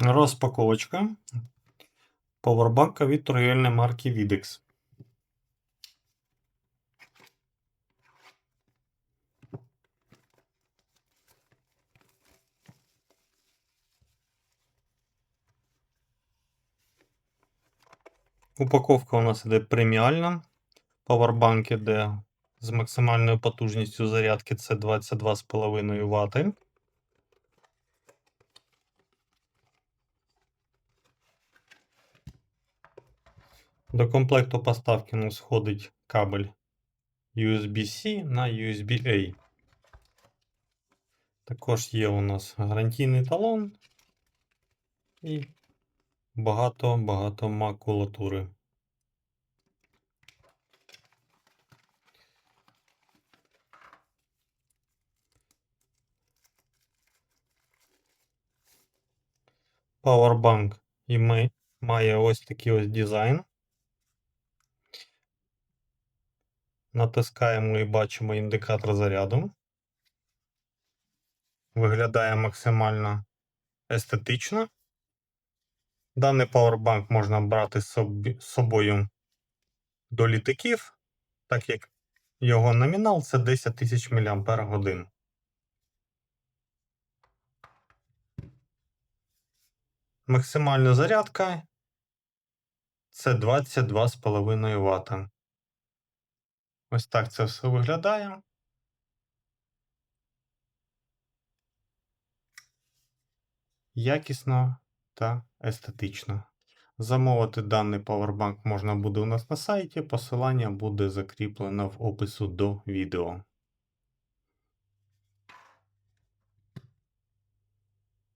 Розпаковочка повербанка від торгівельної марки Videx. Упаковка у нас іде преміальна. Павербанк іде з максимальною потужністю зарядки це 22,5 Вт. До комплекту поставки у нас входить кабель USB-C на USB-A. Також є у нас гарантійний талон і багато-багато макулатури. Powerbank і має ось такий ось дизайн. Натискаємо і бачимо індикатор заряду. Виглядає максимально естетично. Даний павербанк можна брати з собою до літаків, так як його номінал це 10 тисяч мАч. Максимальна зарядка це 22,5 Вт. Ось так це все виглядає. Якісно та естетично. Замовити даний павербанк можна буде у нас на сайті. Посилання буде закріплено в опису до відео.